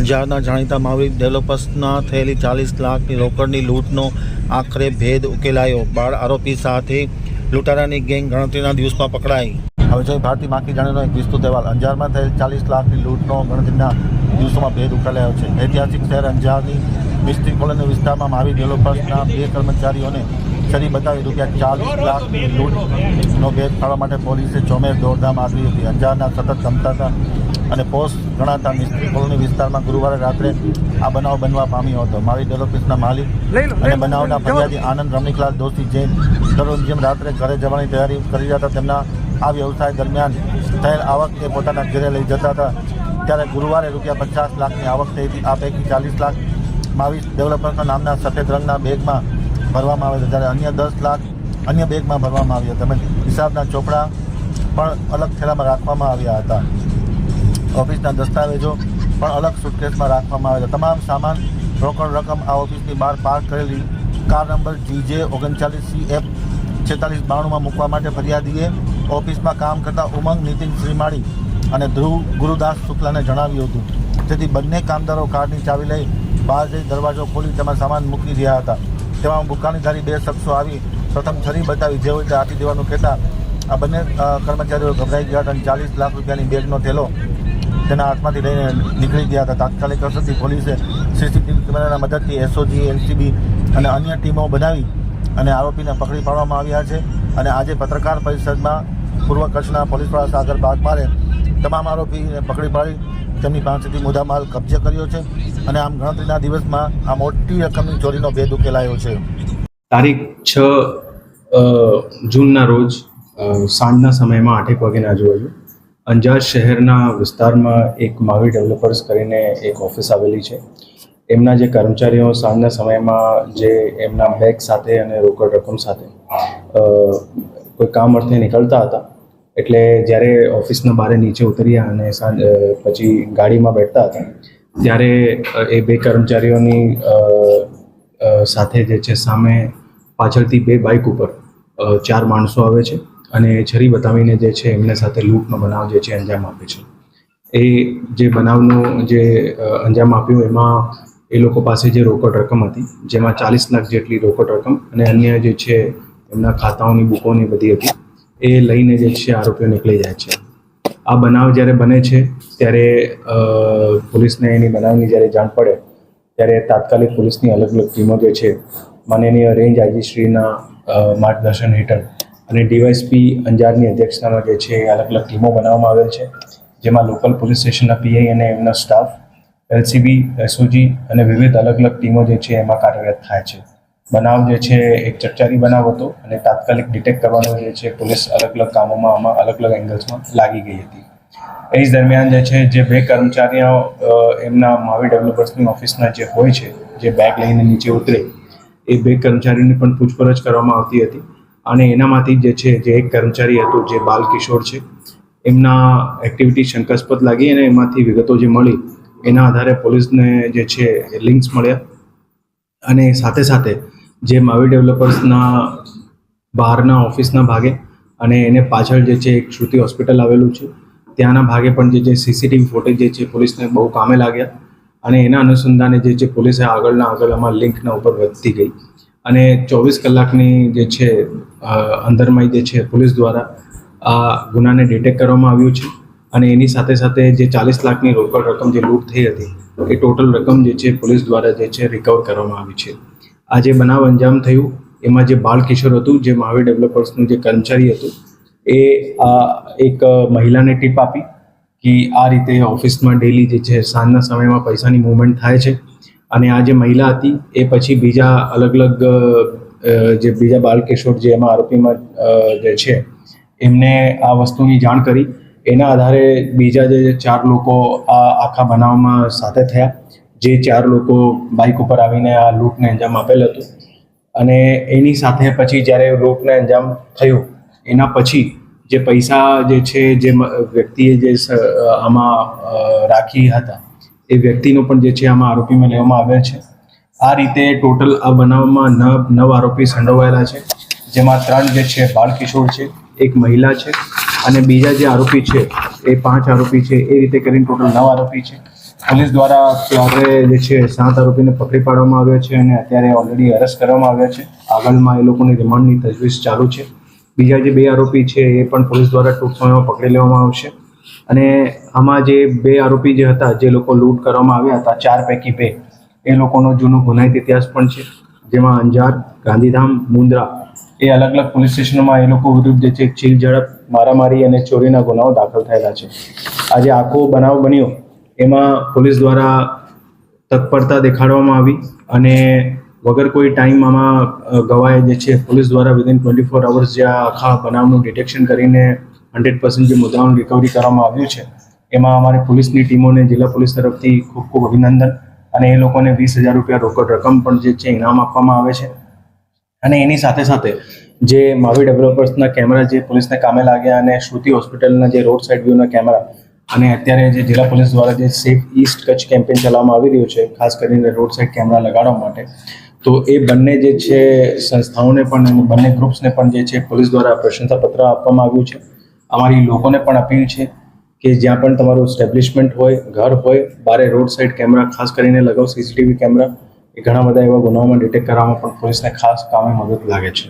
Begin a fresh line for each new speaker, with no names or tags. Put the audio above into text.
અંજારના જાણીતા માવડી ડેવલપર્સના થયેલી ચાલીસ લાખની રોકડની લૂંટનો આખરે ભેદ ઉકેલાયો. બાળ આરોપી સાથે લૂંટારાની ગેંગ ગણતરીના દિવસમાં પકડાઈ. હવે જય ભારતી માખી જાણીનો એક વિસ્તૃત અહેવાલ. અંજારમાં થયેલ ચાલીસ લાખની લૂંટનો ગણતરીના દિવસોમાં ભેદ ઉકેલાયો છે. ઐતિહાસિક શહેર અંજારની મિસ્ત્રી કોલોની વિસ્તારમાં માવી ડેવલપર્સના બે કર્મચારીઓને છરી બતાવી રૂપિયા ચાલીસ લાખની લૂંટનો ભેદ કાઢવા માટે પોલીસે ચોમેર દોડધામ આપી હતી. અંજારના સતત ધમતાતા અને પોસ્ટ ગણાતા મિસ્ત્રી કોલોની વિસ્તારમાં ગુરુવારે રાત્રે આ બનાવ બનવા પામ્યો હતો. માવી ડેવલપર્સના માલિક અને બનાવના ફરિયાદી આનંદ રમણીકલાલ દોશી જૈન દરરોજ જેમ રાત્રે ઘરે જવાની તૈયારી કરી રહ્યા હતા તેમના આ વ્યવસાય દરમિયાન થયેલ આવક એ પોતાના ઘરે લઈ જતા હતા. ત્યારે ગુરુવારે રૂપિયા પચાસ લાખની આવક થઈ હતી. આ પૈકી ચાલીસ લાખ માવીસ ડેવલપમેન્ટના નામના સફેદ રંગના બેગમાં ભરવામાં આવે છે જ્યારે અન્ય દસ લાખ અન્ય બેગમાં ભરવામાં આવ્યા તેમજ હિસાબના ચોપડા પણ અલગ થેલામાં રાખવામાં આવ્યા હતા. ઓફિસના દસ્તાવેજો પણ અલગ સુટકેસમાં રાખવામાં આવ્યા તમામ સામાન, રોકડ રકમ આ ઓફિસની બહાર પાર્ક કરેલી કાર નંબર જીજે ઓગણચાલીસ સી એફ છેતાલીસ બાણુંમાં મૂકવા માટે ફરિયાદીએ ઓફિસમાં કામ કરતા ઉમંગ નીતિન શ્રીમાળી અને ધ્રુવ ગુરુદાસ શુક્લાને જણાવ્યું હતું. જેથી બંને કામદારો કારની ચાવી લઈ બહાર જઈ દરવાજો ખોલી તેમાં સામાન મૂકી રહ્યા હતા. તેમાં બુકાનીધારી બે શખ્સો આવી પ્રથમ છરી બતાવી જે હોય તે આપી દેવાનું કહેતા આ બંને કર્મચારીઓ ગભરાઈ ગયા હતા અને ચાલીસ લાખ રૂપિયાની બેગનો થેલો તેના હાથમાંથી લઈને નીકળી ગયા હતા. તાત્કાલિક અસરથી પોલીસે સીસીટીવી કેમેરાના મદદથી એસઓજી એલસીબી અને અન્ય ટીમો બનાવી અને આરોપીને પકડી પાડવામાં આવ્યા છે. અને આજે પત્રકાર પરિષદમાં પૂર્વ કચ્છના પોલીસ વડા સાગર બાગમારે તમામ આરોપીને પકડી પાડી તેમની પાસેથી મુદ્દામાલ કબજે કર્યો છે અને આમ ગણતરીના દિવસમાં આ મોટી રકમની ચોરીનો ભેદ ઉકેલાયો છે.
તારીખ છ જૂનના રોજ સાંજના સમયમાં આઠેક વાગ્યાના આજુબાજુ અંજાર શહેરના વિસ્તારમાં એક માવી ડેવલપર્સ કરીને એક ઓફિસ આવેલી છે. એમના જે કર્મચારીઓ સાંજના સમયમાં જે એમના બેગ સાથે અને રોકડ રકમ સાથે કોઈ કામ અર્થે નીકળતા હતા, એટલે જ્યારે ઓફિસના બારે નીચે ઉતર્યા અને સાંજ પછી ગાડીમાં બેઠતા હતા, ત્યારે એ બે કર્મચારીઓની સાથે જે છે સામે પાછળથી બે બાઇક ઉપર ચાર માણસો આવે છે. અને છરી બતાવીને જે છે એમને સાથે લૂંટનો બનાવ જે છે અંજામ આપે છે. એ જે બનાવનું જે અંજામ આપ્યું એમાં એ લોકો પાસે જે રોકડ રકમ હતી, જેમાં ચાલીસ લાખ જેટલી રોકડ રકમ અને અન્ય જે છે એમના ખાતાઓની બુકોની બધી હતી, એ લઈને જે છે આરોપીઓ નીકળી જાય છે. આ બનાવ જ્યારે બને છે, ત્યારે પોલીસને એની બનાવની જ્યારે જાણ પડે, ત્યારે તાત્કાલિક પોલીસની અલગ અલગ ટીમો જે છે, માનનીય રેન્જ આઈજીશ્રીના માર્ગદર્શન હેઠળ અને ડીવાયસપી અંજારની અધ્યક્ષતામાં જે છે અલગ અલગ ટીમો બનાવવામાં આવેલ છે, જેમાં લોકલ પોલીસ સ્ટેશનના પીઆઈ અને એમના સ્ટાફ, એલસીબી, એસઓજી અને વિવિધ અલગ અલગ ટીમો જે છે એમાં કાર્યરત થાય છે. બનાવ જે છે એક ચકચારી બનાવ હતો અને તાત્કાલિક ડિટેક્ટ કરવાનો જે છે પોલીસ અલગ અલગ કામોમાં આમાં અલગ અલગ એંગલ્સમાં લાગી ગઈ હતી. એ જ દરમિયાન જે છે જે બે કર્મચારીઓ એમના માવી ડેવલપર્સની ઓફિસના જે હોય છે, જે બેગ લઈને નીચે ઉતરે, એ બે કર્મચારીઓની પણ પૂછપરછ કરવામાં આવતી હતી. અને એનામાંથી જે છે, જે એક કર્મચારી હતો, જે બાલકિશોર છે, એમના એક્ટિવિટી શંકાસ્પદ લાગી અને એમાંથી વિગતો જે મળી, એના આધારે પોલીસને જે છે લિંક્સ મળ્યા. અને સાથે સાથે જે માવી ડેવલપર્સના બહારના ઓફિસના ભાગે અને એને પાછળ જે છે, એક શ્રુતિ હોસ્પિટલ આવેલું છે, ત્યાંના ભાગે પણ જે છે સીસીટીવી ફૂટેજ જે છે, પોલીસને બહુ કામે લાગ્યા. અને એના અનુસંધાને જે છે, પોલીસે આગળના આગળ આમાં લિંકના ઉપર વધતી ગઈ. અને ચોવીસ કલાકની જે છે અંદરમાં જે છે પોલીસ દ્વારા આ ગુનાને ડિટેક્ટ કરવામાં આવ્યું છે અને એની સાથે સાથે જે ચાલીસ લાખની રોકડ રકમ જે લૂંટ થઈ હતી, એ ટોટલ રકમ જે છે પોલીસ દ્વારા જે છે રિકવર કરવામાં આવી છે. આ જે બનાવ અંજામ થયું, એમાં જે બાળ કિશોર હતું, જે મહાવીર ડેવલપર્સનું જે કર્મચારી હતું, એ આ એક મહિલાને ટીપ આપી કે આ રીતે ઓફિસમાં ડેલી જે છે સાંજના સમયમાં પૈસાની મૂવમેન્ટ થાય છે. અને આ જે મહિલા હતી, એ પછી બીજા અલગ અલગ જે બીજા બાલકિશોર જે એમાં આરોપીમાં જે છે, એમને આ વસ્તુની જાણ કરી. એના આધારે બીજા જે ચાર લોકો આ આખા બનાવમાં સાથે થયા. જે ચાર લોકો બાઇક ઉપર આવીને આ લૂંટને અંજામ આપેલ હતું. અને એની સાથે પછી જ્યારે લૂંટને અંજામ થયું, એના પછી જે પૈસા જે છે, જે વ્યક્તિએ જે આમાં રાખી હતા, એ વ્યક્તિનો પણ જે છે, આમાં આરોપીમાં લેવામાં આવ્યા છે. આ રીતે ટોટલ આ બનાવમાં નવ નવ આરોપી સંડોવાયેલા છે. જેમાં ત્રણ જે છે બાળકિશોર છે, એક મહિલા છે અને બીજા જે આરોપી છે, એ પાંચ આરોપી છે, એ રીતે કરીને ટોટલ નવ આરોપી છે. પોલીસ દ્વારા અત્યારે જે છે સાત આરોપીને પકડી પાડવામાં આવ્યો છે અને અત્યારે ઓલરેડી અરેસ્ટ કરવામાં આવ્યા છે. આગળમાં એ લોકોની રિમાન્ડની તજવીજ ચાલુ છે. બીજા જે બે આરોપી છે, એ પણ પોલીસ દ્વારા ટૂંક સમયમાં પકડી લેવામાં આવશે. અને આમાં જે બે આરોપી જે હતા, જે લોકો લૂંટ કરવામાં આવ્યા હતા, ચાર પૈકી બે. એ લોકોનો જૂનો ગુનાહિત ઇતિહાસ પણ છે, જેમાં અંજાર, ગાંધીધામ, મુન્દ્રા એ અલગ અલગ પોલીસ સ્ટેશનોમાં એ લોકો વિરુદ્ધ જે છે, ચીલ, ઝડપ, મારામારી અને ચોરીના ગુનાઓ દાખલ થયેલા છે. આજે આખો બનાવ બન્યો, એમાં પોલીસ દ્વારા તત્પરતા દેખાડવામાં આવી અને વગર કોઈ ટાઈમ આમાં ગવાય જે છે, પોલીસ દ્વારા વિધિન ટ્વેન્ટી ફોર અવર્સ જે આખા બનાવનું ડિટેક્શન કરીને હંડ્રેડ પર્સન્ટ જે મુદ્દાઓનું રિકવરી કરવામાં આવ્યું છે, એમાં અમારી પોલીસની ટીમોને જિલ્લા પોલીસ તરફથી ખૂબ ખૂબ અભિનંદન. અને એ લોકોને વીસ હજાર રૂપિયા રોકડ રકમ પણ જે છે, ઇનામ આપવામાં આવે છે. અને એની સાથે સાથે જે માવી ડેવલપર્સના કેમેરા, જે પોલીસને કામે લાગ્યા અને શ્રુતિ હોસ્પિટલના જે રોડ સાઇડ વ્યૂના કેમેરા અને અત્યારે જે જિલ્લા પોલીસ દ્વારા જે સેફ ઈસ્ટ કચ્છ કેમ્પેન ચલાવવામાં આવી રહ્યું છે, ખાસ કરીને રોડ સાઇડ કેમેરા લગાડવા માટે, તો એ બંને જે છે, સંસ્થાઓને પણ બંને ગ્રુપ્સને પણ જે છે, પોલીસ દ્વારા પ્રશંસાપત્ર આપવામાં આવ્યું છે. અમારી લોકોને પણ અપીલ છે કે જ્યાં પણ તમારું એસ્ટેબ્લિશમેન્ટ હોય, ઘર હોય, બારે રોડ સાઇડ કેમેરા ખાસ કરીને લગાવો સીસીટીવી કેમેરા એ ઘણા બધા એવા ગુનાઓમાં ડિટેક્ટ કરવામાં પણ પોલીસને ખાસ કામે મદદ લાગે છે.